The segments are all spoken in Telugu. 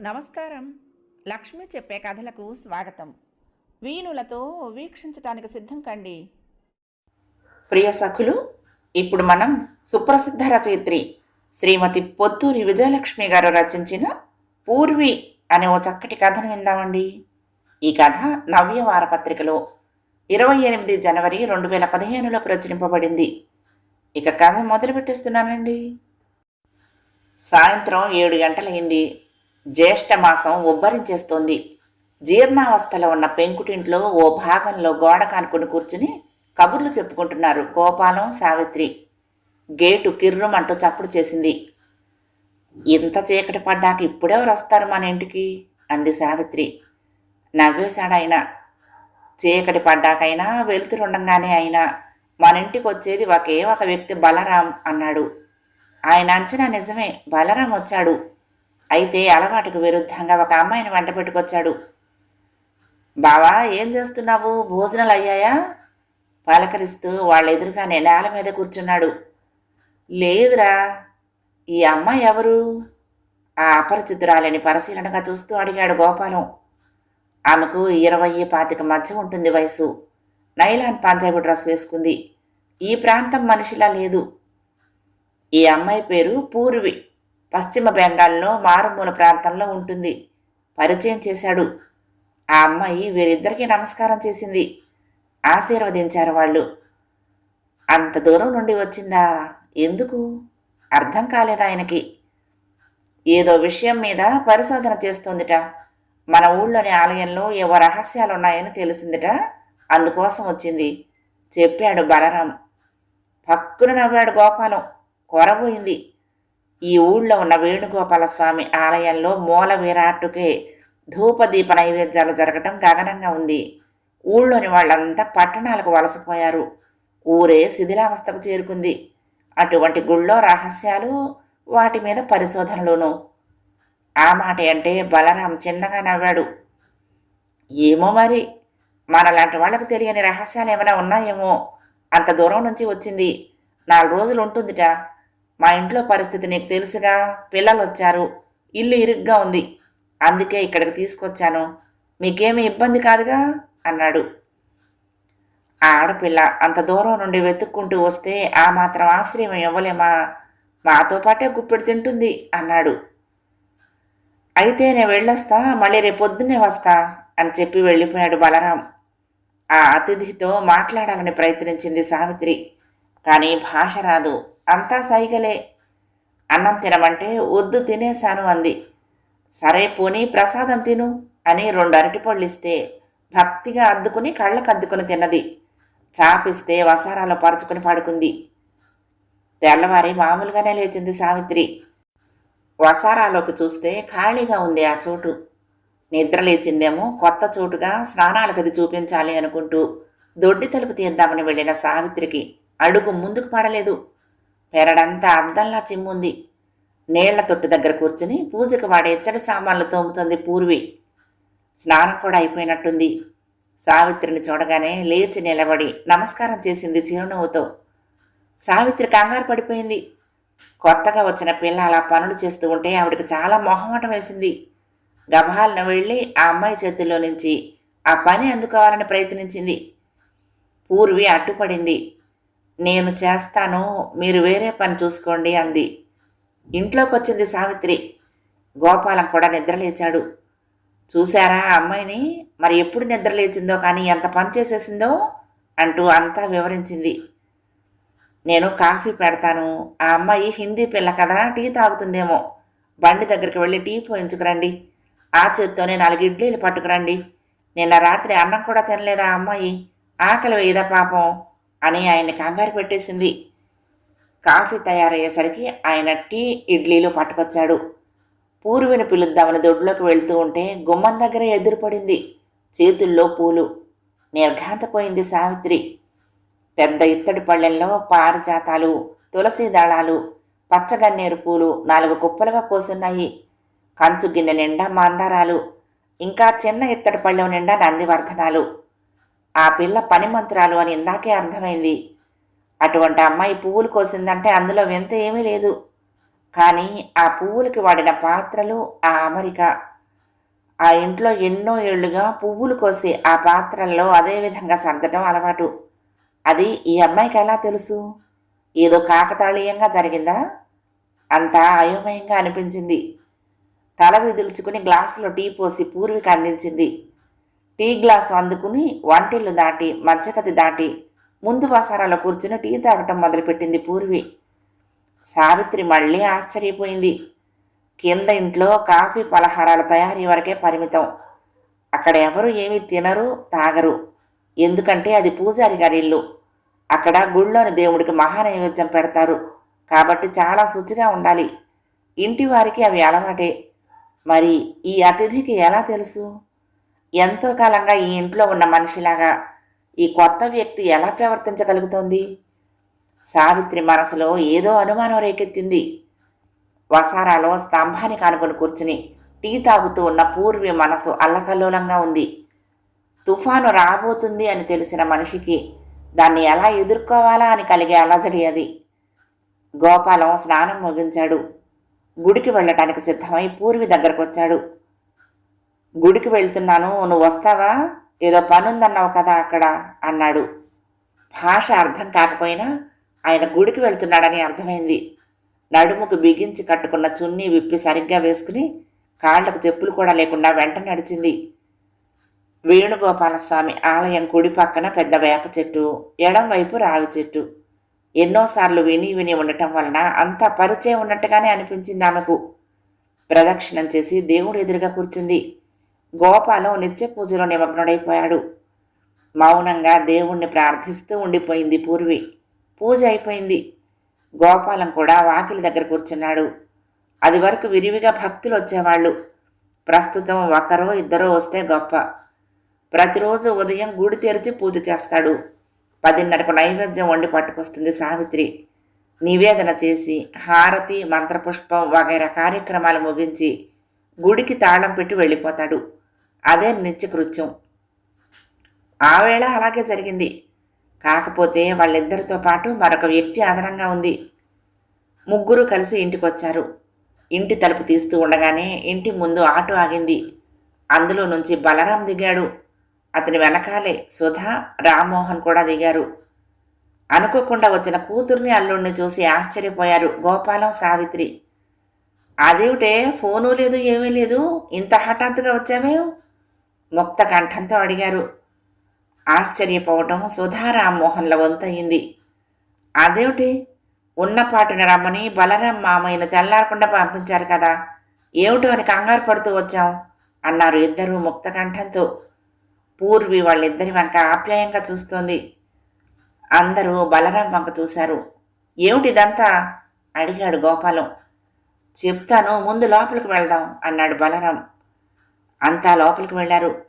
నమస్కారం. లక్ష్మి చెప్పే కథలకు స్వాగతం. వీణులతో వీక్షించటానికి సిద్ధం కండి. ప్రియ సఖులు ఇప్పుడు మనం సుప్రసిద్ధ రచయిత్రి శ్రీమతి పొత్తూరి విజయలక్ష్మి గారు రచించిన పూర్వి అనే ఓ చక్కటి కథను విందామండి. ఈ కథ నవ్య వారపత్రికలో ఇరవై ఎనిమిది జనవరి రెండు వేల పదిహేనులో ప్రచురింపబడింది. ఇక కథ మొదలు పెట్టేస్తున్నానండి సాయంత్రం ఏడు గంటలైంది జ్యేష్ఠ మాసం ఉబ్బరించేస్తోంది జీర్ణావస్థలో ఉన్న పెంకుటింట్లో ఓ భాగంలో గోడ కానుకొని కూర్చుని కబుర్లు చెప్పుకుంటున్నారు గోపాలం సావిత్రి. గేటు కిర్రుమంటూ చప్పుడు చేసింది. ఇంత చీకటి పడ్డాక ఇప్పుడెవరు వస్తారు మన ఇంటికి? అంది సావిత్రి. నవ్వేశాడాయన చీకటి పడ్డాకైనా వెలుతురుండగానే అయినా మన ఇంటికి వచ్చేది ఒకే ఒక వ్యక్తి బలరాం అన్నాడు. ఆయన అంచనా నిజమే బలరాం వచ్చాడు. అయితే అలవాటుకు విరుద్ధంగా ఒక అమ్మాయిని వంట పెట్టుకొచ్చాడు. బావా ఏం చేస్తున్నావు? భోజనాలు అయ్యాయా? పలకరిస్తూ వాళ్ళ ఎదురుగానే నేల మీద కూర్చున్నాడు. లేదురా ఈ అమ్మాయి ఎవరు? ఆ అపరిచితురాలని పరిశీలనగా చూస్తూ అడిగాడు గోపాలం. ఆమెకు ఇరవై పాతిక మధ్య ఉంటుంది వయసు. నైలాన్ పంజాబీ డ్రెస్ వేసుకుంది. ఈ ప్రాంతం మనిషిలా లేదు. ఈ అమ్మాయి పేరు పూర్వి. పశ్చిమ బెంగాల్లో మారుమూల ప్రాంతంలో ఉంటుంది. పరిచయం చేశాడు. ఆ అమ్మాయి వీరిద్దరికీ నమస్కారం చేసింది. ఆశీర్వదించారు వాళ్ళు. అంత దూరం నుండి వచ్చిందా? ఎందుకు? అర్థం కాలేదు ఆయనకి. ఏదో విషయం మీద పరిశోధన చేస్తోందిట. మన ఊళ్ళోని ఆలయంలో ఏవో రహస్యాలు ఉన్నాయని తెలిసిందిట. అందుకోసం వచ్చింది. చెప్పాడు బలరాం. పక్కున నవ్వాడు గోపాలం. కొరబోయింది. ఈ ఊళ్ళో ఉన్న వేణుగోపాల స్వామి ఆలయంలో మూల విరాట్టుకే ధూపదీప నైవేద్యాలు జరగటం గగనంగా ఉంది. ఊళ్ళోని వాళ్ళంతా పట్టణాలకు వలసపోయారు. ఊరే శిథిలావస్థకు చేరుకుంది. అటువంటి గుళ్ళో రహస్యాలు వాటి మీద పరిశోధనలోను. ఆ మాట అంటే బలరాం చిన్నగా నవ్వాడు. ఏమో మరి మనలాంటి వాళ్ళకు తెలియని రహస్యాలు ఏమైనా ఉన్నాయేమో. అంత దూరం నుంచి వచ్చింది. నాలుగు రోజులు ఉంటుందిట. మా ఇంట్లో పరిస్థితి నీకు తెలుసుగా. పిల్లలు వచ్చారు ఇల్లు ఇరుగ్గా ఉంది. అందుకే ఇక్కడికి తీసుకొచ్చాను. మీకేమీ ఇబ్బంది కాదుగా? అన్నాడు. ఆ ఆడపిల్ల అంత దూరం నుండి వెతుక్కుంటూ వస్తే ఆ మాత్రం ఆశ్రయం ఇవ్వలేమా? మాతో పాటే గుప్పెడు తింటుంది అన్నాడు. అయితే నేను వెళ్ళొస్తా మళ్ళీ రేపు పొద్దున్నే వస్తా అని చెప్పి వెళ్ళిపోయాడు బలరాం. ఆ అతిథితో మాట్లాడాలని ప్రయత్నించింది సావిత్రి. కానీ భాష రాదు. అంతా సైగలే. అన్నం తినమంటే వద్దు తినేశాను అంది. సరే పోనీ ప్రసాదం తిను అని రెండు అరటిపళ్ళు ఇస్తే భక్తిగా అద్దుకుని కళ్ళకు అద్దుకుని తిన్నది. చాపిస్తే వసారాలో పరుచుకుని పడుకుంది. తెల్లవారి మామూలుగానే లేచింది సావిత్రి. వసారాలోకి చూస్తే ఖాళీగా ఉంది ఆ చోటు. నిద్ర లేచిందేమో కొత్త చోటుగా స్నానాలకది అది చూపించాలి అనుకుంటూ దొడ్డి తలుపు తీద్దామని వెళ్ళిన సావిత్రికి అడుగు ముందుకు పడలేదు. పెరడంతా అద్దంలా చిమ్ముంది. నీళ్ళ తొట్టు దగ్గర కూర్చుని పూజకు వాడే ఎత్తడి సామాన్లు తోముతుంది పూర్వి. స్నానం కూడా అయిపోయినట్టుంది. సావిత్రిని చూడగానే లేచి నిలబడి నమస్కారం చేసింది చిరునవ్వుతో. సావిత్రి కంగారు పడిపోయింది. కొత్తగా వచ్చిన పిల్ల అలా పనులు చేస్తూ ఉంటే ఆవిడకి చాలా మొహమాటం వేసింది. గభాలన వెళ్ళి ఆ అమ్మాయి చేతుల్లో నుంచి ఆ పని అందుకోవాలని ప్రయత్నించింది. పూర్వి అడ్డుపడింది. నేను చేస్తాను మీరు వేరే పని చూసుకోండి అంది. ఇంట్లోకి వచ్చింది సావిత్రి. గోపాలం కూడా నిద్రలేచాడు. చూశారా ఆ అమ్మాయిని? మరి ఎప్పుడు నిద్రలేచిందో కానీ ఎంత పని చేసేసిందో అంటూ అంతా వివరించింది. నేను కాఫీ పెడతాను. ఆ అమ్మాయి హిందీ పిల్ల కదా టీ తాగుతుందేమో. బండి దగ్గరికి వెళ్ళి టీ పోయించుకురండి. ఆ చేత్తోనే నాలుగు ఇడ్లీలు పట్టుకురండి. నిన్న రాత్రి అన్నం కూడా తినలేదా ఆ అమ్మాయి? ఆకలి వేయదా పాపం? అని ఆయన్ని కంగారు పెట్టేసింది. కాఫీ తయారయ్యేసరికి ఆయన టీ ఇడ్లీలు పట్టుకొచ్చాడు. పూర్విని పిలుద్దామని దొడ్లోకి వెళ్తూ ఉంటే గుమ్మం దగ్గర ఎదురుపడింది. చేతుల్లో పూలు. నిర్ఘాంతపోయింది సావిత్రి. పెద్ద ఇత్తడి పళ్ళెంలో పారిజాతాలు తులసి దళాలు పచ్చగన్నేరు పూలు నాలుగు కుప్పలుగా పోసున్నాయి. కంచు గిన్నె నిండా మందారాలు ఇంకా చిన్న ఇత్తడి పళ్ళెం నిండా నందివర్ధనాలు. ఆ పిల్ల పని మంత్రాలు అని ఇందాకే అర్థమైంది. అటువంటి అమ్మాయి పువ్వులు కోసిందంటే అందులో వింత ఏమీ లేదు. కానీ ఆ పువ్వులకి వాడిన పాత్రలు ఆ అమరిక. ఆ ఇంట్లో ఎన్నో ఏళ్ళుగా పువ్వులు కోసి ఆ పాత్రల్లో అదేవిధంగా సర్దటం అలవాటు. అది ఈ అమ్మాయికి ఎలా తెలుసు? ఏదో కాకతాళీయంగా జరిగిందా? అంతా అయోమయంగా అనిపించింది. తల విదుల్చుకుని గ్లాసులో టీ పోసి పూర్విక అందించింది. టీ గ్లాసు అందుకుని వంటిల్లు దాటి మధ్యగతి దాటి ముందు వసారాలో కూర్చుని టీ తాగటం మొదలుపెట్టింది పూర్వి. సావిత్రి మళ్ళీ ఆశ్చర్యపోయింది. కింద ఇంట్లో కాఫీ పలహారాల తయారీ వరకే పరిమితం. అక్కడ ఎవరు ఏమీ తినరు తాగరు. ఎందుకంటే అది పూజారి గారి ఇల్లు. అక్కడ గుళ్ళోని దేవుడికి మహానైవేద్యం పెడతారు. కాబట్టి చాలా శుచిగా ఉండాలి. ఇంటి వారికి అవి అలవాటే. మరి ఈ అతిథికి ఎలా తెలుసు? ఎంతో కాలంగా ఈ ఇంట్లో ఉన్న మనిషిలాగా ఈ కొత్త వ్యక్తి ఎలా ప్రవర్తించగలుగుతోంది? సావిత్రి మనసులో ఏదో అనుమానం రేకెత్తింది. వసారాలో స్తంభానికి అనుకుని కూర్చుని టీ తాగుతూ ఉన్న పూర్వి మనసు అల్లకల్లోలంగా ఉంది. తుఫాను రాబోతుంది అని తెలిసిన మనిషికి దాన్ని ఎలా ఎదుర్కోవాలా అని కలిగే అలజడి అది. గోపాలం స్నానం ముగించాడు. గుడికి వెళ్ళటానికి సిద్ధమై పూర్వి దగ్గరకు వచ్చాడు గుడికి వెళ్తున్నాను. నువ్వు వస్తావా? ఏదో పనుందన్నావు కదా అక్కడ అన్నాడు. భాష అర్థం కాకపోయినా ఆయన గుడికి వెళ్తున్నాడని అర్థమైంది. నడుముకు బిగించి కట్టుకున్న చున్నీ విప్పి సరిగ్గా వేసుకుని కాళ్ళకు చెప్పులు కూడా లేకుండా వెంట నడిచింది. వేణుగోపాలస్వామి ఆలయం కుడి పక్కన పెద్ద వేప చెట్టు ఎడం వైపు రావి చెట్టు. ఎన్నోసార్లు విని విని ఉండటం వలన అంతా పరిచయం ఉన్నట్టుగానే అనిపించింది ఆమెకు. ప్రదక్షిణం చేసి దేవుడు ఎదురుగా కూర్చుంది. గోపాలం నిత్య పూజలో నిమగ్నుడైపోయాడు. మౌనంగా దేవుణ్ణి ప్రార్థిస్తూ ఉండిపోయింది పూర్వి. పూజ అయిపోయింది. గోపాలం కూడా వాకిలి దగ్గర కూర్చున్నాడు. అది వరకు విరివిగా భక్తులు వచ్చేవాళ్ళు. ప్రస్తుతం ఒకరో ఇద్దరో వస్తే గొప్ప. ప్రతిరోజు ఉదయం గుడి తెరిచి పూజ చేస్తాడు. పదిన్నరకు నైవేద్యం వండి పట్టుకొస్తుంది సావిత్రి. నివేదన చేసి హారతి మంత్రపుష్పం వగైరా కార్యక్రమాలు ముగించి గుడికి తాళం పెట్టి వెళ్ళిపోతాడు. అదే నిత్యకృత్యం ఆ వేళ అలాగే జరిగింది. కాకపోతే వాళ్ళిద్దరితో పాటు మరొక వ్యక్తి ఆధారంగా ఉంది. ముగ్గురు కలిసి ఇంటికొచ్చారు. ఇంటి తలుపు తీస్తూ ఉండగానే ఇంటి ముందు ఆటో ఆగింది. అందులో నుంచి బలరాం దిగాడు. అతని వెనకాలే సుధా రామ్మోహన్ కూడా దిగారు. అనుకోకుండా వచ్చిన కూతుర్ని అల్లుడిని చూసి ఆశ్చర్యపోయారు గోపాలం సావిత్రి. అదేమిటే ఫోను లేదు ఏమీ లేదు. ఇంత హఠాత్తుగా వచ్చామే? ముక్త కంఠంతో అడిగారు. ఆశ్చర్యపోవటం సుధారామ్మోహన్ల వంతయింది. అదేమిటి? ఉన్నపాటున రమ్మని బలరాం మామయ్యను తెల్లారకుండా పంపించారు కదా. ఏమిటో అని కంగారు పడుతూ వచ్చాం అన్నారు ఇద్దరూ ముక్త కంఠంతో. పూర్వి వాళ్ళిద్దరి వంక ఆప్యాయంగా చూస్తోంది. అందరూ బలరాం వంక చూశారు. ఏమిటిదంతా అడిగాడు గోపాలం. చెప్తాను ముందు లోపలికి వెళ్దాం అన్నాడు బలరాం. అంతా లోపలికి వెళ్ళారు.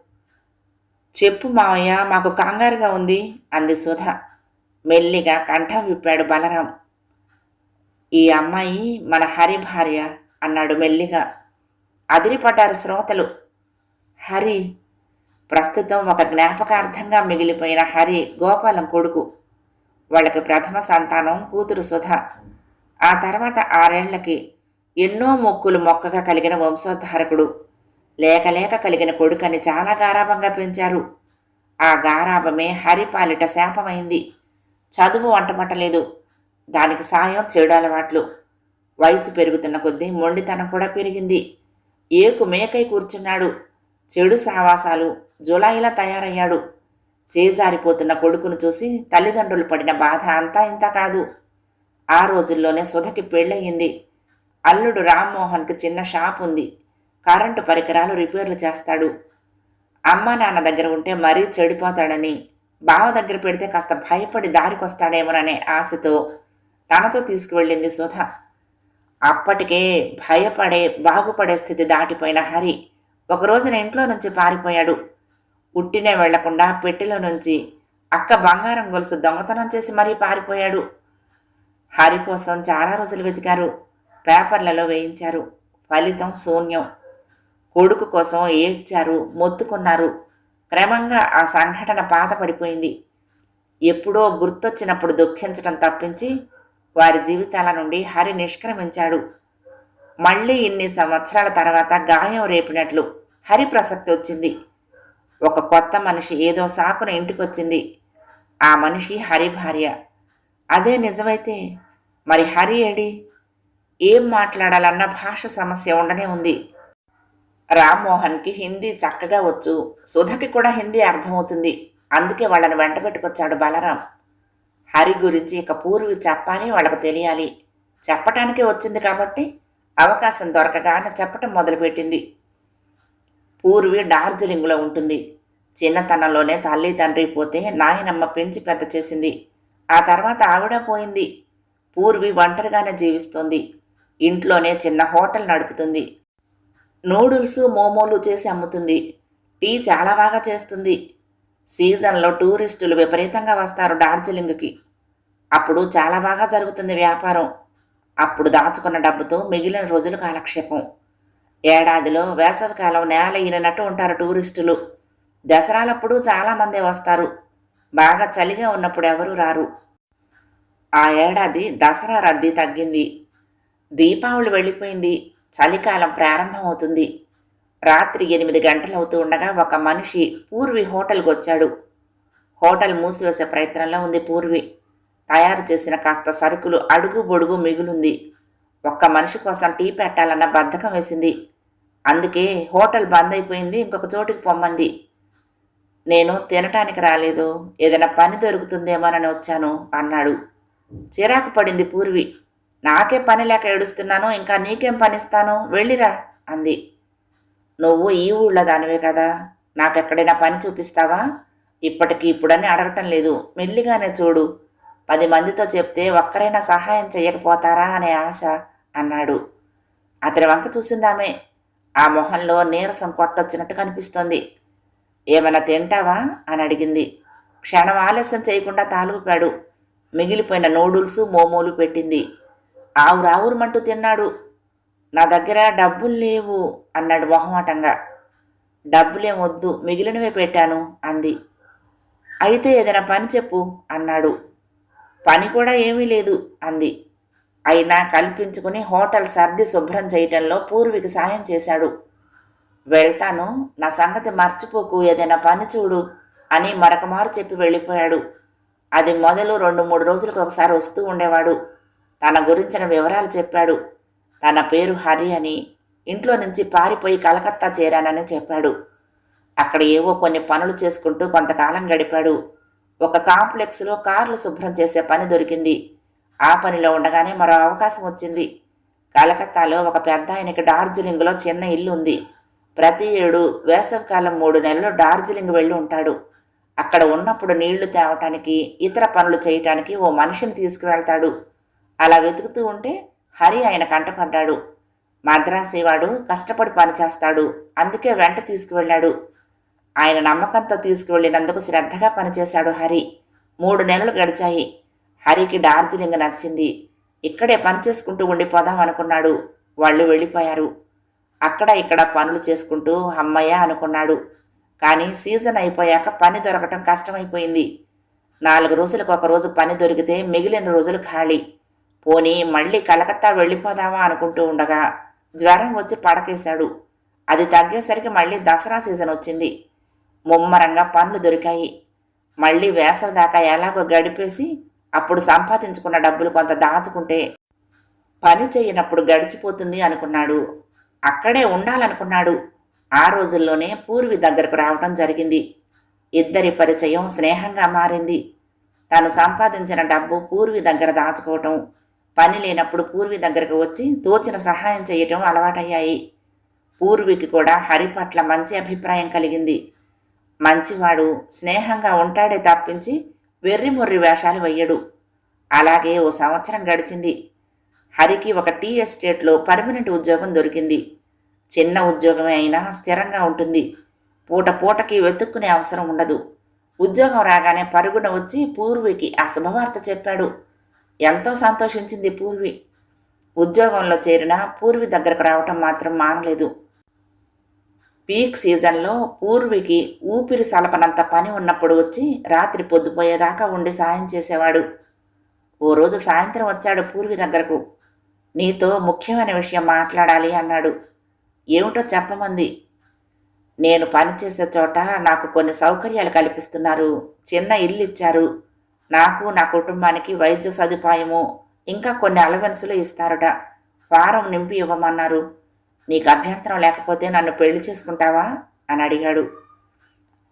చెప్పు మావయ్య మాకు కంగారుగా ఉంది అంది సుధ. మెల్లిగా కంఠం విప్పాడు బలరాం. ఈ అమ్మాయి మన హరి భార్య అన్నాడు మెల్లిగా. అదిరిపడ్డారు శ్రోతలు. హరి ప్రస్తుతం ఒక జ్ఞాపకార్థంగా మిగిలిపోయిన హరి గోపాలం కొడుకు. వాళ్ళకి ప్రథమ సంతానం కూతురు సుధ. ఆ తర్వాత ఆరేళ్ళకి ఎన్నో మొక్కులు మొక్కగా కలిగిన వంశోద్ధారకుడు. లేకలేక కలిగిన కొడుకని చాలా గారాభంగా పెంచారు. ఆ గారాభమే హరిపాలిట శాపమైంది. చదువు వంటపట్టలేదు దానికి సాయం చెడు అలవాట్లు. వయసు పెరుగుతున్న కొద్దీ మొండితనం కూడా పెరిగింది. ఏకు మేకై కూర్చున్నాడు. చెడు సావాసాలు జులాయిలా తయారయ్యాడు. చేజారిపోతున్న కొడుకును చూసి తల్లిదండ్రులు పడిన బాధ అంతా ఇంత కాదు. ఆ రోజుల్లోనే సుధకి పెళ్ళయింది. అల్లుడు రామ్మోహన్కి చిన్న షాప్ ఉంది కరెంటు పరికరాలు రిపేర్లు చేస్తాడు. అమ్మ నాన్న దగ్గర ఉంటే మరీ చెడిపోతాడని బావ దగ్గర పెడితే కాస్త భయపడి దారికొస్తాడేమోననే ఆశతో తనతో తీసుకువెళ్ళింది సుధ. అప్పటికే భయపడే బాగుపడే స్థితి దాటిపోయిన హరి ఒక రోజున ఇంట్లో నుంచి పారిపోయాడు. ఉట్టినే వెళ్ళకుండా పెట్టెలో నుంచి అక్క బంగారం గొలుసు దొంగతనం చేసి మరీ పారిపోయాడు. హరి కోసం చాలా రోజులు వెతికారు. పేపర్లలో వేయించారు. ఫలితం శూన్యం. కొడుకు కోసం ఏడ్చారు మొత్తుకున్నారు. క్రమంగా ఆ సంఘటన పాత పడిపోయింది ఎప్పుడో గుర్తొచ్చినప్పుడు దుఃఖించడం తప్పించి వారి జీవితాల నుండి హరి నిష్క్రమించాడు. మళ్ళీ ఇన్ని సంవత్సరాల తర్వాత గాయం రేపినట్లు హరి ప్రసక్తి వచ్చింది. ఒక కొత్త మనిషి ఏదో సాకున ఇంటికొచ్చింది. ఆ మనిషి హరి భార్య. అదే నిజమైతే మరి హరి ఏడి? ఏం మాట్లాడాలన్న భాష సమస్య ఉండనే ఉంది. రామ్మోహన్కి హిందీ చక్కగా వచ్చు. సుధకి కూడా హిందీ అర్థమవుతుంది. అందుకే వాళ్ళని వెంట పెట్టుకొచ్చాడు బలరాం. హరి గురించి ఇక పూర్వి చెప్పాలి వాళ్ళకు తెలియాలి. చెప్పటానికే వచ్చింది కాబట్టి అవకాశం దొరకగానే చెప్పటం మొదలుపెట్టింది. పూర్వి డార్జిలింగ్లో ఉంటుంది. చిన్నతనంలోనే తల్లి తండ్రి పోతే నాయనమ్మ పెంచి పెద్ద చేసింది. ఆ తర్వాత ఆవిడ పోయింది. పూర్వి ఒంటరిగానే జీవిస్తుంది. ఇంట్లోనే చిన్న హోటల్ నడుపుతుంది. నూడిల్స్ మోమోలు చేసి అమ్ముతుంది. టీ చాలా బాగా చేస్తుంది. సీజన్లో టూరిస్టులు విపరీతంగా వస్తారు డార్జిలింగ్కి. అప్పుడు చాలా బాగా జరుగుతుంది వ్యాపారం. అప్పుడు దాచుకున్న డబ్బుతో మిగిలిన రోజులు కాలక్షేపం. ఏడాదిలో వేసవికాలం నేల ఈనట్టు ఉంటారు టూరిస్టులు. దసరాలప్పుడు చాలామందే వస్తారు. బాగా చలిగా ఉన్నప్పుడు ఎవరూ రారు. ఆ ఏడాది దసరా రద్దీ తగ్గింది. దీపావళి వెళ్ళిపోయింది. చలికాలం ప్రారంభమవుతుంది. రాత్రి ఎనిమిది గంటలవుతూ ఉండగా ఒక మనిషి పూర్వి హోటల్కి వచ్చాడు. హోటల్ మూసివేసే ప్రయత్నంలో ఉంది పూర్వి. తయారు చేసిన కాస్త సరుకులు అడుగు బొడుగు మిగులుంది. ఒక్క మనిషి కోసం టీ పెట్టాలన్న బద్ధకం వేసింది. అందుకే హోటల్ బంద్ అయిపోయింది ఇంకొక చోటుకి పొమ్మంది. నేను తినటానికి రాలేదు ఏదైనా పని దొరుకుతుందేమోనని వచ్చాను అన్నాడు. చిరాకు పడింది పూర్వి. నాకే పని లేక ఏడుస్తున్నాను ఇంకా నీకేం పనిస్తాను వెళ్ళిరా అంది. నువ్వు ఈ ఊళ్ళో దానివే కదా. నాకెక్కడైనా పని చూపిస్తావా? ఇప్పటికి ఇప్పుడని అడగటం లేదు. మెల్లిగానే చూడు. పది మందితో చెప్తే ఒక్కరైనా సహాయం చేయకపోతారా అనే ఆశ అన్నాడు. అతని వంక చూసిందామే. ఆ మొహంలో నీరసం కొట్టొచ్చినట్టు కనిపిస్తోంది. ఏమైనా తింటావా? అని అడిగింది. క్షణం ఆలస్యం చేయకుండా తాలూపాడు మిగిలిపోయిన నూడుల్స్ మోమోలు పెట్టింది. ఆవురావురమంటూ తిన్నాడు. నా దగ్గర డబ్బులు లేవు అన్నాడు మొహమాటంగా. డబ్బులేమొద్దు మిగిలినవే పెట్టాను అంది. అయితే ఏదైనా పని చెప్పు అన్నాడు. పని కూడా ఏమీ లేదు అంది. అయినా కల్పించుకుని హోటల్ సర్ది శుభ్రం చేయటంలో పూర్వికి సాయం చేశాడు. వెళ్తాను నా సంగతి మర్చిపోకు ఏదైనా పని చూడు అని మరొకమారు చెప్పి వెళ్ళిపోయాడు. అది మొదలు రెండు మూడు రోజులకు ఒకసారి వస్తూ ఉండేవాడు. తన గురించిన వివరాలు చెప్పాడు. తన పేరు హరి అని ఇంట్లో నుంచి పారిపోయి కలకత్తా చేరానని చెప్పాడు. అక్కడ ఏవో కొన్ని పనులు చేసుకుంటూ కొంతకాలం గడిపాడు. ఒక కాంప్లెక్స్లో కార్లు శుభ్రం చేసే పని దొరికింది. ఆ పనిలో ఉండగానే మరో అవకాశం వచ్చింది. కలకత్తాలో ఒక పెద్ద ఆయనకి డార్జిలింగ్లో చిన్న ఇల్లు ఉంది. ప్రతి ఏడు వేసవికాలం మూడు నెలలు డార్జిలింగ్ వెళ్ళి ఉంటాడు. అక్కడ ఉన్నప్పుడు నీళ్ళు తేవటానికి ఇతర పనులు చేయటానికి ఓ మనిషిని తీసుకువెళ్తాడు. అలా వెతుకుతూ ఉంటే హరి ఆయన కంటపడ్డాడు. మద్రాసేవాడు కష్టపడి పనిచేస్తాడు. అందుకే వెంట తీసుకువెళ్ళాడు. ఆయన నమ్మకంతో తీసుకువెళ్ళినందుకు శ్రద్ధగా పనిచేశాడు హరి. మూడు నెలలు గడిచాయి. హరికి డార్జిలింగ్ నచ్చింది. ఇక్కడే పని చేసుకుంటూ ఉండిపోదాం అనుకున్నాడు. వాళ్ళు వెళ్ళిపోయారు. అక్కడ ఇక్కడ పనులు చేసుకుంటూ అమ్మయ్య అనుకున్నాడు. కానీ సీజన్ అయిపోయాక పని దొరకటం కష్టమైపోయింది. నాలుగు రోజులకు ఒక రోజు పని దొరికితే మిగిలిన రోజులు ఖాళీ. పోనీ మళ్ళీ కలకత్తా వెళ్ళిపోదామా అనుకుంటూ ఉండగా జ్వరం వచ్చి పడకేశాడు. అది తగ్గేసరికి మళ్ళీ దసరా సీజన్ వచ్చింది. ముమ్మరంగా పనులు దొరికాయి. మళ్ళీ వేసవి దాకా ఎలాగో గడిపేసి అప్పుడు సంపాదించుకున్న డబ్బులు కొంత దాచుకుంటే పని చేయనప్పుడు గడిచిపోతుంది అనుకున్నాడు. అక్కడే ఉండాలనుకున్నాడు. ఆ రోజుల్లోనే పూర్వి దగ్గరకు రావటం జరిగింది. ఇద్దరి పరిచయం స్నేహంగా మారింది. తాను సంపాదించిన డబ్బు పూర్వి దగ్గర దాచుకోవటం పని లేనప్పుడు పూర్వి దగ్గరకు వచ్చి తోచిన సహాయం చేయటం అలవాటయ్యాయి. పూర్వికి కూడా హరి పట్ల మంచి అభిప్రాయం కలిగింది. మంచివాడు స్నేహంగా ఉంటాడే తప్పించి వెర్రిమొర్రి వేషాలు వెయ్యడు. అలాగే ఓ సంవత్సరం గడిచింది. హరికి ఒక టీ ఎస్టేట్లో పర్మనెంట్ ఉద్యోగం దొరికింది. చిన్న ఉద్యోగమే అయినా స్థిరంగా ఉంటుంది. పూట పూటకి వెతుక్కునే అవసరం ఉండదు. ఉద్యోగం రాగానే పరుగున వచ్చి పూర్వికి ఆ శుభవార్త చెప్పాడు. ఎంతో సంతోషించింది పూర్వి. ఉద్యోగంలో చేరిన పూర్వి దగ్గరకు రావటం మాత్రం మానలేదు. పీక్ సీజన్లో పూర్వికి ఊపిరి సలపనంత పని ఉన్నప్పుడు వచ్చి రాత్రి పొద్దుపోయేదాకా ఉండి సాయం చేసేవాడు. ఓ రోజు సాయంత్రం వచ్చాడు పూర్వి దగ్గరకు. నీతో ముఖ్యమైన విషయం మాట్లాడాలి అన్నాడు. ఏమిటో చెప్పమంది. నేను పనిచేసే చోట నాకు కొన్ని సౌకర్యాలు కల్పిస్తున్నారు. చిన్న ఇల్లు ఇచ్చారు నాకు నా కుటుంబానికి వైద్య సదుపాయము ఇంకా కొన్ని అలవెన్సులు ఇస్తారట. వారం నింపి ఇవ్వమన్నారు. నీకు అభ్యంతరం లేకపోతే నన్ను పెళ్ళి చేసుకుంటావా? అని అడిగాడు.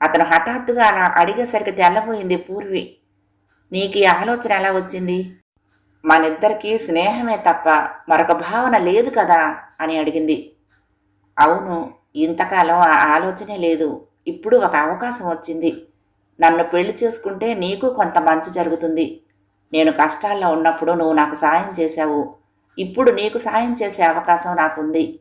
అతను హఠాత్తుగా అలా అడిగేసరికి తెల్లబోయింది పూర్వి. నీకు ఈ ఆలోచన ఎలా వచ్చింది? మనిద్దరికీ స్నేహమే తప్ప మరొక భావన లేదు కదా? అని అడిగింది. అవును ఇంతకాలం ఆ ఆలోచనే లేదు. ఇప్పుడు ఒక అవకాశం వచ్చింది. నన్ను పెళ్ళి చేసుకుంటే నీకు కొంత మంచి జరుగుతుంది. నేను కష్టాల్లో ఉన్నప్పుడు నువ్వు నాకు సాయం చేశావు. ఇప్పుడు నీకు సాయం చేసే అవకాశం నాకుంది.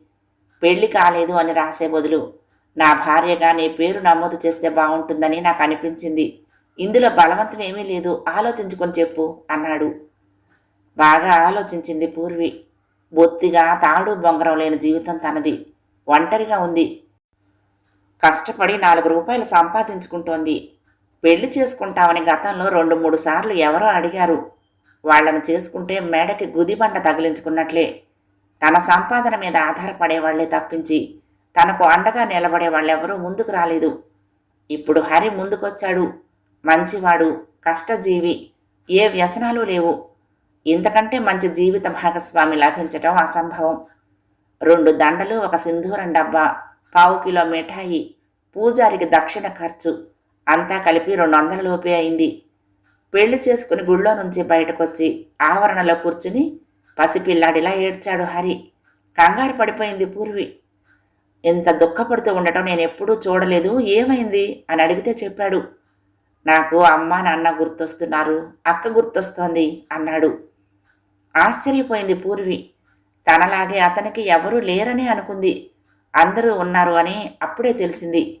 పెళ్ళి కాలేదు అని రాసే బదులు నా భార్యగా నీ పేరు నమోదు చేస్తే బాగుంటుందని నాకు అనిపించింది. ఇందులో బలవంతం ఏమీ లేదు. ఆలోచించుకొని చెప్పు అన్నాడు. బాగా ఆలోచించింది పూర్వి. బొత్తిగా తాడు బొంగరం లేని జీవితం తనది. ఒంటరిగా ఉంది. కష్టపడి నాలుగు రూపాయలు సంపాదించుకుంటోంది. పెళ్ళి చేసుకుంటామని గతంలో రెండు మూడు సార్లు ఎవరో అడిగారు. వాళ్ళను చేసుకుంటే మేడకి గుదిబండ తగిలించుకున్నట్లే. తన సంపాదన మీద ఆధారపడేవాళ్ళే తప్పించి తనకు అండగా నిలబడే వాళ్ళెవరూ ముందుకు రాలేదు. ఇప్పుడు హరి ముందుకొచ్చాడు. మంచివాడు కష్టజీవి ఏ వ్యసనాలు లేవు. ఇంతకంటే మంచి జీవిత భాగస్వామి లభించటం అసంభవం. రెండు దండలు ఒక సింధూరం డబ్బా పావు కిలో మిఠాయి పూజారికి దక్షిణ ఖర్చు. అంతా కలిపి రెండు వందల లోపే అయింది. పెళ్ళి చేసుకుని గుళ్ళో నుంచి బయటకొచ్చి ఆవరణలో కూర్చుని పసిపిల్లాడిలా ఏడ్చాడు హరి. కంగారు పడిపోయింది పూర్వి. ఇంత దుఃఖపడుతూ ఉండటం నేను ఎప్పుడూ చూడలేదు. ఏమైంది? అని అడిగితే చెప్పాడు. నాకు అమ్మ నాన్న గుర్తొస్తున్నారు. అక్క గుర్తొస్తోంది అన్నాడు. ఆశ్చర్యపోయింది పూర్వి. తనలాగే అతనికి ఎవరూ లేరని అనుకుంది. అందరూ ఉన్నారు అని అప్పుడే తెలిసింది.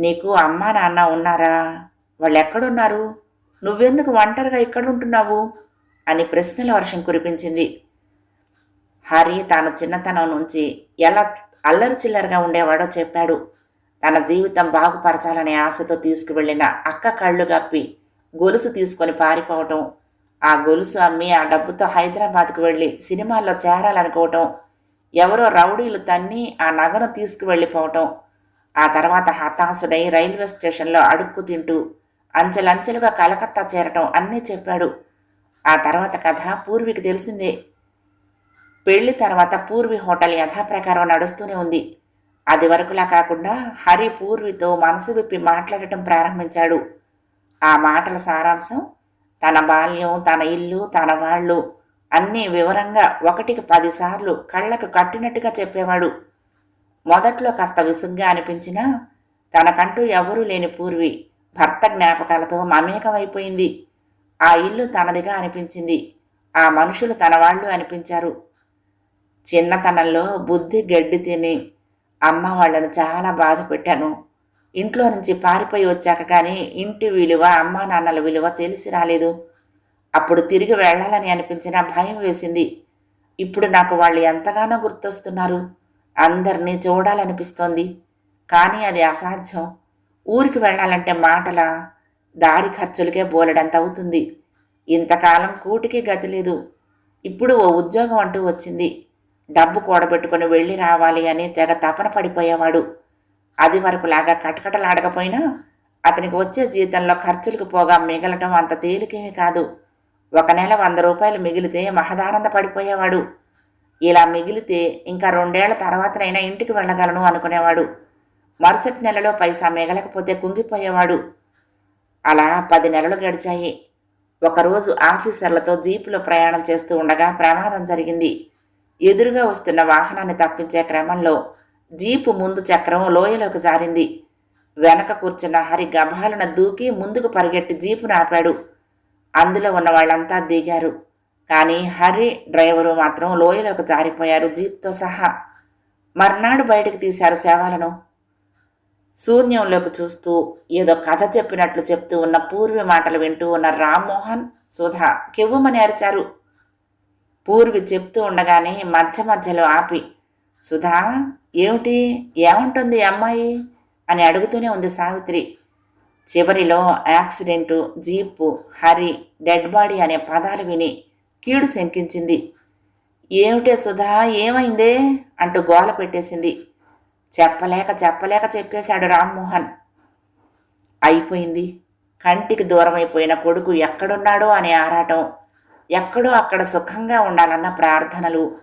నీకు అమ్మా నాన్న ఉన్నారా? వాళ్ళు ఎక్కడున్నారు నువ్వెందుకు ఒంటరిగా ఇక్కడుంటున్నావు? అని ప్రశ్నల వర్షం కురిపించింది. హరి తాను చిన్నతనం నుంచి ఎలా అల్లరి చిల్లరగా ఉండేవాడో చెప్పాడు. తన జీవితం బాగుపరచాలనే ఆశతో తీసుకువెళ్ళిన అక్క కళ్ళు గప్పి గొలుసు తీసుకొని పారిపోవటం ఆ గొలుసు అమ్మి ఆ డబ్బుతో హైదరాబాద్కు వెళ్ళి సినిమాల్లో చేరాలనుకోవటం ఎవరో రౌడీలు తన్ని ఆ నగను తీసుకువెళ్ళిపోవటం ఆ తర్వాత హతాశుడై రైల్వే స్టేషన్లో అడుక్కు తింటూ అంచెలంచెలుగా కలకత్తా చేరటం అన్నీ చెప్పాడు. ఆ తర్వాత కథ పూర్వికి తెలిసిందే. పెళ్ళి తర్వాత పూర్వి హోటల్ యథాప్రకారం నడుస్తూనే ఉంది. అది వరకులా కాకుండా హరి పూర్వితో మనసు విప్పి మాట్లాడటం ప్రారంభించాడు. ఆ మాటల సారాంశం తన బాల్యం తన ఇల్లు తన వాళ్ళు అన్నీ వివరంగా ఒకటికి పదిసార్లు కళ్ళకు కట్టినట్టుగా చెప్పేవాడు. మొదట్లో కాస్త విసుగ్గా అనిపించినా తనకంటూ ఎవరూ లేని పూర్వి భర్త జ్ఞాపకాలతో మమేకమైపోయింది. ఆ ఇల్లు తనదిగా అనిపించింది. ఆ మనుషులు తన వాళ్ళు అనిపించారు. చిన్నతనంలో బుద్ధి గడ్డి తిని అమ్మ వాళ్ళను చాలా బాధ పెట్టాను. ఇంట్లో నుంచి పారిపోయి వచ్చాక కానీ ఇంటి విలువ అమ్మా నాన్నల విలువ తెలిసి రాలేదు. అప్పుడు తిరిగి వెళ్ళాలని అనిపించిన భయం వేసింది. ఇప్పుడు నాకు వాళ్ళు ఎంతగానో గుర్తొస్తున్నారు. అందరినీ చూడాలనిపిస్తోంది. కానీ అది అసాధ్యం. ఊరికి వెళ్ళాలంటే మాటల దారి ఖర్చులకే బోలెడంత అవుతుంది ఇంతకాలం కూటికి గతి లేదు. ఇప్పుడు ఓ ఉద్యోగం అంటూ వచ్చింది. డబ్బు కూడబెట్టుకుని వెళ్ళి రావాలి అని తెగ తపన పడిపోయేవాడు. అది వరకులాగా కటకటలాడకపోయినా అతనికి వచ్చే జీతంలో ఖర్చులకు పోగా మిగలటం అంత తేలికేమీ కాదు. ఒక నెల వంద రూపాయలు మిగిలితే మహదానంద పడిపోయేవాడు. ఇలా మిగిలితే ఇంకా రెండేళ్ళ తర్వాతనైనా ఇంటికి వెళ్ళగలను అనుకునేవాడు. మరుసటి నెలలో పైసా మిగలకపోతే కుంగిపోయేవాడు. అలా పది నెలలు గడిచాయి. ఒకరోజు ఆఫీసర్లతో జీపులో ప్రయాణం చేస్తూ ఉండగా ప్రమాదం జరిగింది. ఎదురుగా వస్తున్న వాహనాన్ని తప్పించే క్రమంలో జీపు ముందు చక్రం లోయలోకి జారింది. వెనక కూర్చున్న హరి గభాలన దూకి ముందుకు పరిగెట్టి జీపును ఆపాడు అందులో ఉన్న వాళ్ళంతా దిగారు. కానీ హరి డ్రైవరు మాత్రం లోయలోకి జారిపోయారు. జీప్తో సహా మర్నాడు బయటకు తీశారు సేవలను. శూన్యంలోకి చూస్తూ ఏదో కథ చెప్పినట్లు చెప్తూ ఉన్న పూర్వి మాటలు వింటూ ఉన్న రామ్మోహన్ సుధా కెవ్వుమని అరిచారు. పూర్వి చెప్తూ ఉండగానే మధ్య మధ్యలో ఆపి సుధా ఏమిటి? ఏముంటుంది అమ్మాయి? అని అడుగుతూనే ఉంది సావిత్రి. చివరిలో accident jeep Hari dead body అనే పదాలు విని కీడు శంకించింది. ఏమిటే సుధా ఏమైందే? అంటూ గోల పెట్టేసింది. చెప్పలేక చెప్పలేక చెప్పేశాడు రామ్మోహన్. అయిపోయింది. కంటికి దూరమైపోయిన కొడుకు ఎక్కడున్నాడో అనే ఆరాటం. ఎక్కడో అక్కడ సుఖంగా ఉండాలన్న ప్రార్థనలు.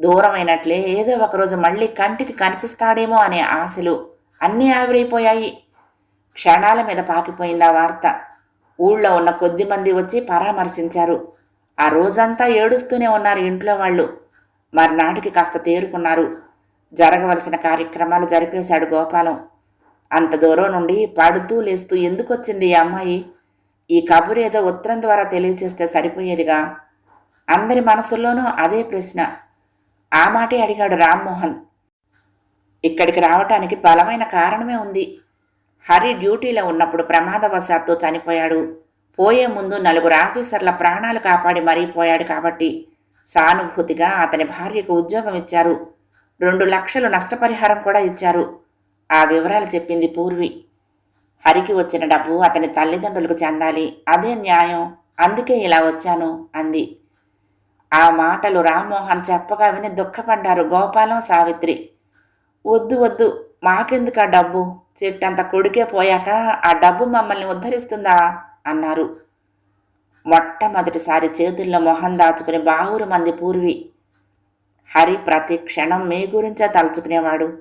దూరమైనట్లే ఏదో ఒకరోజు మళ్ళీ కంటికి కనిపిస్తాడేమో అనే ఆశలు అన్నీ ఆవిరైపోయాయి. క్షణాల మీద పాకిపోయింది ఆ వార్త. ఊళ్ళో ఉన్న కొద్ది మంది వచ్చి పరామర్శించారు. ఆ రోజంతా ఏడుస్తూనే ఉన్నారు ఇంట్లో వాళ్ళు. మర్నాటికి కాస్త తేరుకున్నారు. జరగవలసిన కార్యక్రమాలు జరిపేశాడు గోపాలం. అంత దూరం నుండి పడుతూ లేస్తూ ఎందుకొచ్చింది ఈ అమ్మాయి? ఈ కబురు ఏదో ఉత్తరం ద్వారా తెలియచేస్తే సరిపోయేదిగా? అందరి మనసుల్లోనూ అదే ప్రశ్న. ఆ మాటే అడిగాడు రామ్మోహన్. ఇక్కడికి రావటానికి బలమైన కారణమే ఉంది. హరి డ్యూటీలో ఉన్నప్పుడు ప్రమాదవశాత్తు చనిపోయాడు. పోయే ముందు నలుగురు ఆఫీసర్ల ప్రాణాలు కాపాడి మరీ పోయాడు కాబట్టి సానుభూతిగా అతని భార్యకు ఉద్యోగం ఇచ్చారు. రెండు లక్షలు నష్టపరిహారం కూడా ఇచ్చారు. ఆ వివరాలు చెప్పింది పూర్వి. హరికి వచ్చిన డబ్బు అతని తల్లిదండ్రులకు చెందాలి. అదే న్యాయం. అందుకే ఇలా వచ్చాను అంది. ఆ మాటలు రామ్మోహన్ చెప్పగా విని దుఃఖపడ్డారు గోపాలం సావిత్రి. వద్దు వద్దు. మాకెందుకు ఆ డబ్బు? చెట్టంత కొడుకే పోయాక ఆ డబ్బు మమ్మల్ని ఉద్ధరిస్తుందా? అన్నారు. మొట్టమొదటిసారి చేతుల్లో మొహం దాచుకుని బావురు మంది పూర్వి హరి ప్రతి క్షణం మీ గురించే తలుచుకునేవాడు.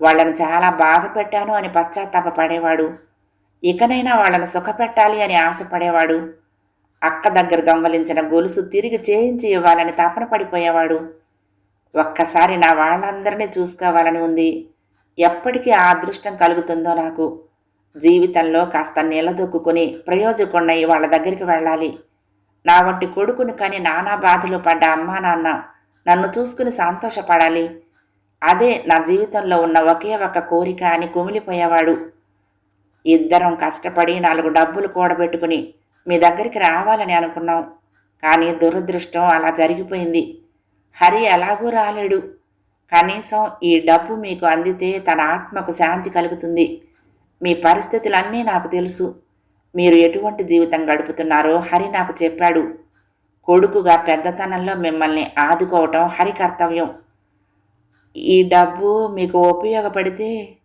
వాళ్ళని చాలా బాధ పెట్టాను అని పశ్చాత్తాపడేవాడు ఇకనైనా వాళ్ళని సుఖపెట్టాలి అని ఆశపడేవాడు. అక్క దగ్గర దొంగలించిన గొలుసు తిరిగి చేయించి ఇవ్వాలని తపన పడిపోయేవాడు. ఒక్కసారి నా వాళ్ళందరినీ చూసుకోవాలని ఉంది. ఎప్పటికీ ఆ అదృష్టం కలుగుతుందో నాకు. జీవితంలో కాస్త నిలదొక్కుని ప్రయోజకున్నయ్యి వాళ్ళ దగ్గరికి వెళ్ళాలి. నా వంటి కొడుకుని కానీ నానా బాధలు పడ్డ అమ్మా నాన్న నన్ను చూసుకుని సంతోషపడాలి. అదే నా జీవితంలో ఉన్న ఒకే ఒక కోరిక అని కుమిలిపోయేవాడు. ఇద్దరం కష్టపడి నాలుగు డబ్బులు కూడబెట్టుకుని మీ దగ్గరికి రావాలని అనుకున్నాం. కానీ దురదృష్టం అలా జరిగిపోయింది. హరి ఎలాగూ రాలేడు. కనీసం ఈ డబ్బు మీకు అందితే తన ఆత్మకు శాంతి కలుగుతుంది. మీ పరిస్థితులన్నీ నాకు తెలుసు. మీరు ఎటువంటి జీవితం గడుపుతున్నారో హరి నాకు చెప్పాడు. కొడుకుగా పెద్దతనంలో మిమ్మల్ని ఆదుకోవటం హరి కర్తవ్యం. ఈ డబ్బు మీకు ఉపయోగపడితే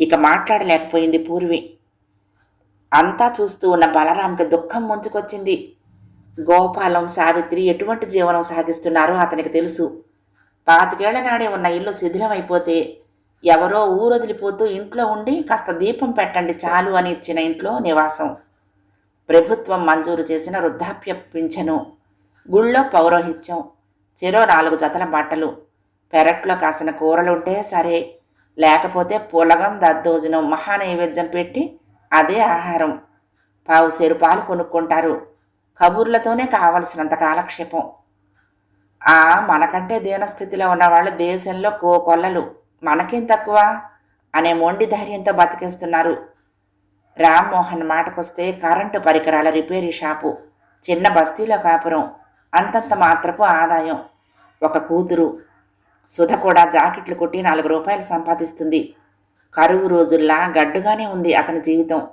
ఇక మాట్లాడలేకపోయింది పూర్వి. అంతా చూస్తూ ఉన్న బలరాంకి దుఃఖం ముంచుకొచ్చింది. గోపాలం సావిత్రి ఎటువంటి జీవనం సాగిస్తున్నారో అతనికి తెలుసు. పాతికేళ్ళ నాడే ఉన్న ఇల్లు శిథిలమైపోతే ఎవరో ఊరొదిలిపోతూ ఇంట్లో ఉండి కాస్త దీపం పెట్టండి చాలు అని ఇచ్చిన ఇంట్లో నివాసం. ప్రభుత్వం మంజూరు చేసిన వృద్ధాప్య పింఛను. గుళ్ళో పౌరోహిత్యం. చెరో నాలుగు జతల బట్టలు. పెరట్లో కాసిన కూరలుంటే సరే. లేకపోతే పులగం దద్దోజనం మహానైవేద్యం పెట్టి అదే ఆహారం. పావు సేరు పాలు కొనుక్కుంటారు. కబుర్లతోనే కావలసినంత కాలక్షేపం. ఆ మనకంటే దీనస్థితిలో ఉన్నవాళ్ళు దేశంలో కోకొల్లలు మనకేం తక్కువ? అనే మొండి ధైర్యంతో బతికేస్తున్నారు. రామ్మోహన్ మాటకొస్తే కరెంటు పరికరాల రిపేరీ షాపు. చిన్న బస్తీలో కాపురం. అంతంత మాత్రపు ఆదాయం. ఒక కూతురు. సుధ కూడా జాకెట్లు కుట్టి నాలుగు రూపాయలు సంపాదిస్తుంది. కరువు రోజుల్లా గడ్డుగానే ఉంది అతని జీవితం.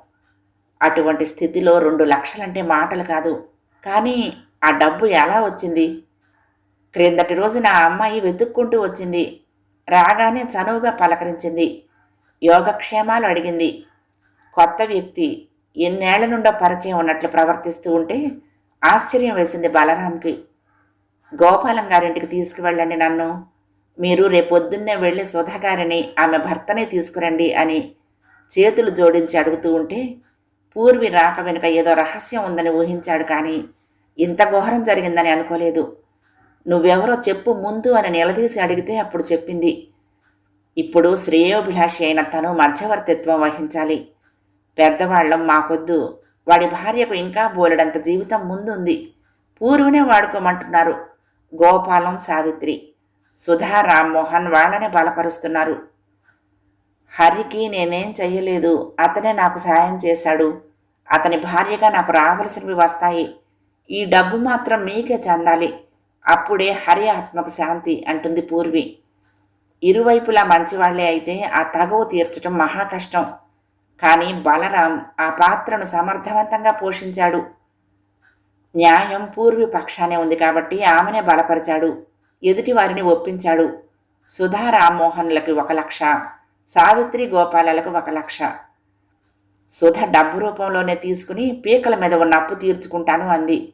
అటువంటి స్థితిలో రెండు లక్షలంటే మాటలు కాదు. కానీ ఆ డబ్బు ఎలా వచ్చింది? క్రిందటి రోజు నా అమ్మాయి వెతుక్కుంటూ వచ్చింది. రాగానే చనువుగా పలకరించింది. యోగక్షేమాలు అడిగింది. కొత్త వ్యక్తి ఎన్నేళ్ళ నుండో పరిచయం ఉన్నట్లు ప్రవర్తిస్తూ ఉంటే ఆశ్చర్యం వేసింది బలరాంకి. గోపాలం గారింటికి తీసుకువెళ్ళండి నన్ను. మీరు రేపొద్దున్నే వెళ్ళి సుధాగారిని ఆమె భర్తనే తీసుకురండి అని చేతులు జోడించి అడుగుతూ ఉంటే పూర్వి రాక వెనుక ఏదో రహస్యం ఉందని ఊహించాడు కానీ ఇంత ఘోరం జరిగిందని అనుకోలేదు. నువ్వెవరో చెప్పు ముందు అని నిలదీసి అడిగితే అప్పుడు చెప్పింది. ఇప్పుడు శ్రేయోభిలాషి అయిన తను మధ్యవర్తిత్వం వహించాలి. పెద్దవాళ్ళం మాకొద్దు. వాడి భార్యకు ఇంకా బోలెడంత జీవితం ముందుంది. పూర్వనే వాడుకోమంటున్నారు గోపాలం సావిత్రి. సుధా రామ్మోహన్ వాళ్ళనే బలపరుస్తున్నారు. హరికి నేనేం చెయ్యలేదు. అతనే నాకు సాయం చేశాడు. అతని భార్యగా నాకు రావలసినవి వస్తాయి. ఈ డబ్బు మాత్రం మీకే చెందాలి. అప్పుడే హరి ఆత్మకు శాంతి అంటుంది పూర్వి. ఇరువైపులా మంచివాళ్ళే అయితే ఆ తగవు తీర్చడం మహా కష్టం. కానీ బలరాం ఆ పాత్రను సమర్థవంతంగా పోషించాడు. న్యాయం పూర్వి పక్షానే ఉంది కాబట్టి ఆమెనే బలపరిచాడు. ఎదుటి వారిని ఒప్పించాడు. సుధా రామ్మోహన్లకి ఒక లక్ష సావిత్రి గోపాలలకు ఒక లక్ష. సుధ డబ్బు రూపంలోనే తీసుకుని పీకల మీద ఉన్న అప్పు తీర్చుకుంటాను అంది.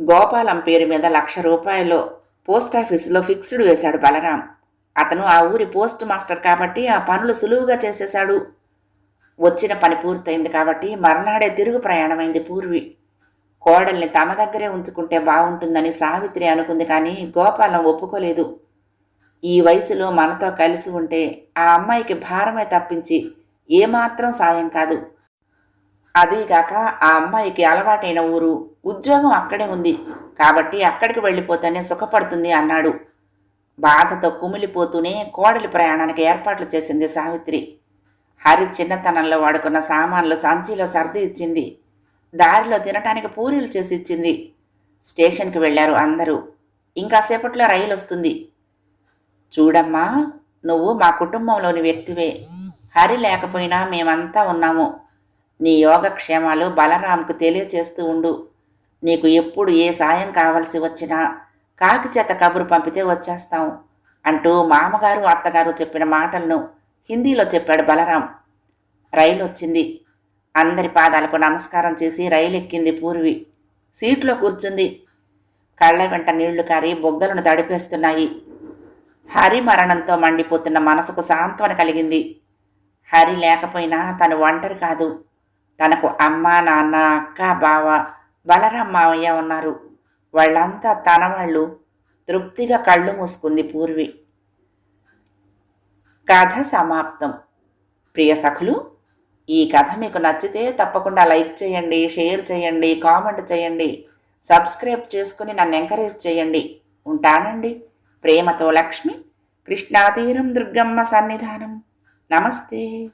గోపాలం పేరు మీద లక్ష రూపాయలు పోస్టాఫీసులో ఫిక్స్డ్ వేశాడు బలరాం. అతను ఆ ఊరి పోస్ట్ మాస్టర్ కాబట్టి ఆ పనులు సులువుగా చేసేశాడు. వచ్చిన పని పూర్తయింది కాబట్టి మర్నాడే తిరుగు ప్రయాణమైంది పూర్వి. కోడల్ని తమ దగ్గరే ఉంచుకుంటే బాగుంటుందని సావిత్రి అనుకుంది కానీ గోపాలం ఒప్పుకోలేదు. ఈ వయసులో మనతో కలిసి ఉంటే ఆ అమ్మాయికి భారమే తప్పించి ఏమాత్రం సాయం కాదు. అదీగాక ఆ అమ్మాయికి అలవాటైన ఊరు ఉద్యోగం అక్కడే ఉంది. కాబట్టి అక్కడికి వెళ్ళిపోతేనే సుఖపడుతుంది అన్నాడు. బాధతో కుమిలిపోతూనే కోడలి ప్రయాణానికి ఏర్పాట్లు చేసింది సావిత్రి. హరి చిన్నతనంలో వాడుకున్న సామాన్లు సంచిలో సర్ది ఇచ్చింది. దారిలో తినటానికి పూరీలు చేసి ఇచ్చింది. స్టేషన్కి వెళ్ళారు అందరూ. ఇంకాసేపట్లో రైలు వస్తుంది. చూడమ్మా నువ్వు మా కుటుంబంలోని వ్యక్తివే. హరి లేకపోయినా మేమంతా ఉన్నాము. నీ యోగక్షేమాలు బలరాంకు తెలియచేస్తూ ఉండు. నీకు ఎప్పుడు ఏ సాయం కావలసి వచ్చినా కాకి చేత కబురు పంపితే వచ్చేస్తాం అంటూ మామగారు అత్తగారు చెప్పిన మాటలను హిందీలో చెప్పాడు బలరాం. రైలు వచ్చింది అందరి పాదాలకు నమస్కారం చేసి రైలు ఎక్కింది పూర్వి. సీట్లో కూర్చుంది. కళ్ళ వెంట నీళ్ళు కారి బొగ్గలను దడిపేస్తున్నాయి హరి మరణంతో మండిపోతున్న మనసుకు సాంత్వన కలిగింది. హరి లేకపోయినా తను ఒంటరి కాదు. తనకు అమ్మ నాన్న అక్క బావ బలరాం మావయ్య ఉన్నారు. వాళ్ళంతా తన వాళ్ళు. తృప్తిగా కళ్ళు మూసుకుంది పూర్వి. కథ సమాప్తం. ప్రియ సఖులు ఈ కథ మీకు నచ్చితే తప్పకుండా లైక్ చేయండి షేర్ చేయండి కామెంట్ చేయండి సబ్స్క్రైబ్ చేసుకుని నన్ను ఎంకరేజ్ చేయండి. ఉంటానండి. ప్రేమతో లక్ష్మి కృష్ణాతీరం దుర్గమ్మ సన్నిధానం. నమస్తే.